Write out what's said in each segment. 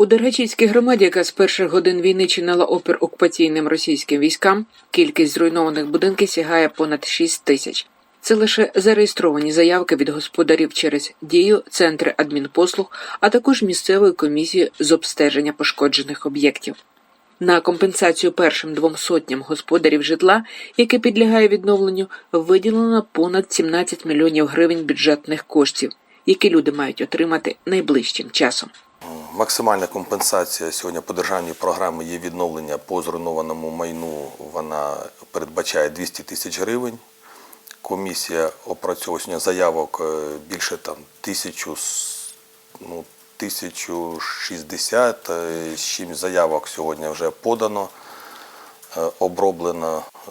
У Дергачівській громаді, яка з перших годин війни чинила опір окупаційним російським військам, кількість зруйнованих будинків сягає понад 6 тисяч. Це лише зареєстровані заявки від господарів через дію, центри адмінпослуг, а також місцевої комісії з обстеження пошкоджених об'єктів. На компенсацію першим двом сотням господарів житла, яке підлягає відновленню, виділено понад 17 мільйонів гривень бюджетних коштів, які люди мають отримати найближчим часом. Максимальна компенсація сьогодні по державній програмі є відновлення по зруйнованому майну. Вона передбачає 200 тисяч гривень. Комісія опрацьовує заявок е, більше там тисячу, ну, 1060, е, з чим заявок сьогодні вже подано. Е, Оброблено е,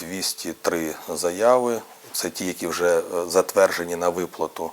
203 заяви. Це ті, які вже затверджені на виплату.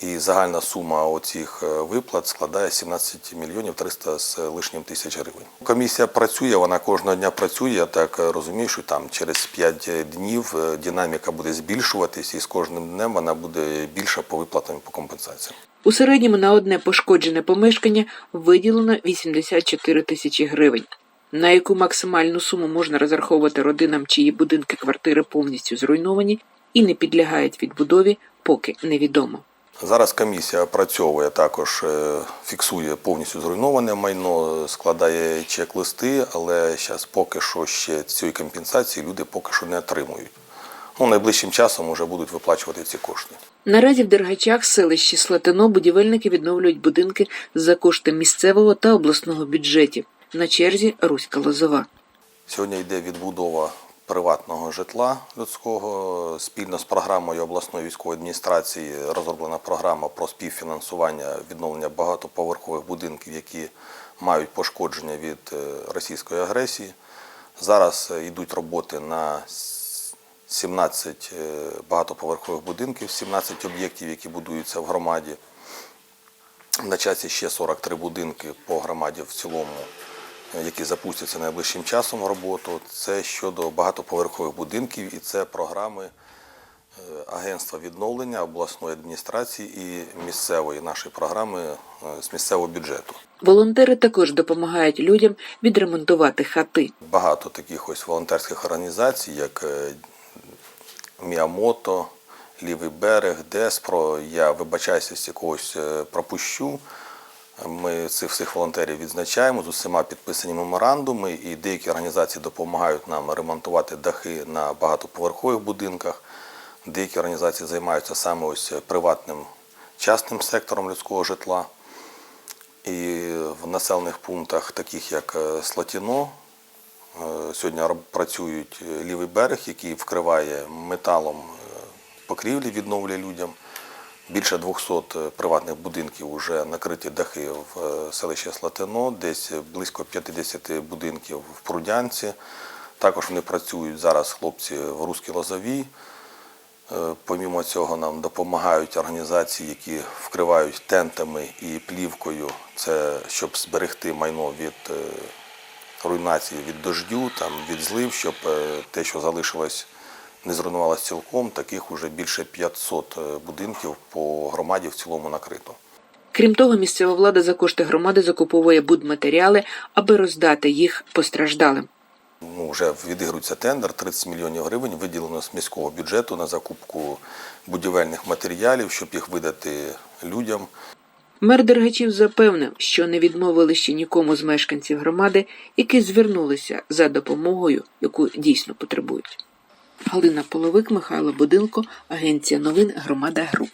І загальна сума оцих е, виплат складає 17 мільйонів 300 з лишнім тисяч гривень. Комісія працює, вона кожного дня працює. Я так е, розумію, що там через 5 днів е, динаміка буде збільшуватись, і з кожним днем вона буде більша по виплатам по компенсаціям. У середньому на одне пошкоджене помешкання виділено 84 тисячі гривень. На яку максимальну суму можна розраховувати родинам, чиї будинки квартири повністю зруйновані і не підлягають відбудові, поки невідомо. Зараз комісія опрацьовує також, е, фіксує повністю зруйноване майно, складає чек-листи, але зараз поки що ще цієї компенсації люди поки що не отримують. Ну, найближчим часом вже будуть виплачувати ці кошти. Наразі в Дергачах, селищі Слатино, будівельники відновлюють будинки за кошти місцевого та обласного бюджетів. На черзі Руська Лозова. Сьогодні йде відбудова приватного житла людського. Спільно з програмою обласної військової адміністрації розроблена програма про співфінансування відновлення багатоповерхових будинків, які мають пошкодження від е, російської агресії. Зараз е, йдуть роботи на 17 е, багатоповерхових будинків, 17 об'єктів, які будуються в громаді. На часі ще 43 будинки по громаді в цілому, які запустяться найближчим часом роботу. Це щодо багатоповерхових будинків і це програми е, Агентства відновлення обласної адміністрації і місцевої нашої програми е, з місцевого бюджету. Волонтери також допомагають людям відремонтувати хати. Багато таких ось волонтерських організацій, як е, Міамото, Лівий берег, Деспро. Я вибачаюся, з якогось е, пропущу. Ми цих всіх волонтерів відзначаємо з усіма підписані меморандуми, і деякі організації допомагають нам ремонтувати дахи на багатоповерхових будинках. Деякі організації займаються саме ось приватним частним сектором людського житла. І в населених пунктах, таких як е, Слатіно, Е, Сьогодні працюють е, лівий берег, який вкриває металом покрівлі, відновлює людям. Більше 200 е, приватних будинків вже накриті дахи в е, селищі Слатино, десь близько 50 будинків в Прудянці. Також вони працюють зараз хлопці в Руській Лозовій. Е, Помімо цього нам допомагають організації, які вкривають тентами і плівкою, це щоб зберегти майно від руйнації від дождю, там, від злив, щоб те, що залишилось, не зруйнувалося цілком. Таких уже більше 500 е, будинків по громаді в цілому накрито. Крім того, місцева влада за кошти громади закуповує будматеріали, аби роздати їх постраждалим. Ну, вже відігрується тендер, 30 мільйонів гривень виділено з міського бюджету на закупку будівельних матеріалів, щоб їх видати людям. Мер Дергачів запевнив, що не відмовили ще нікому з мешканців громади, які звернулися за допомогою, яку дійсно потребують. Галина Половик, Михайло Будилко, Агенція новин Громада Груп.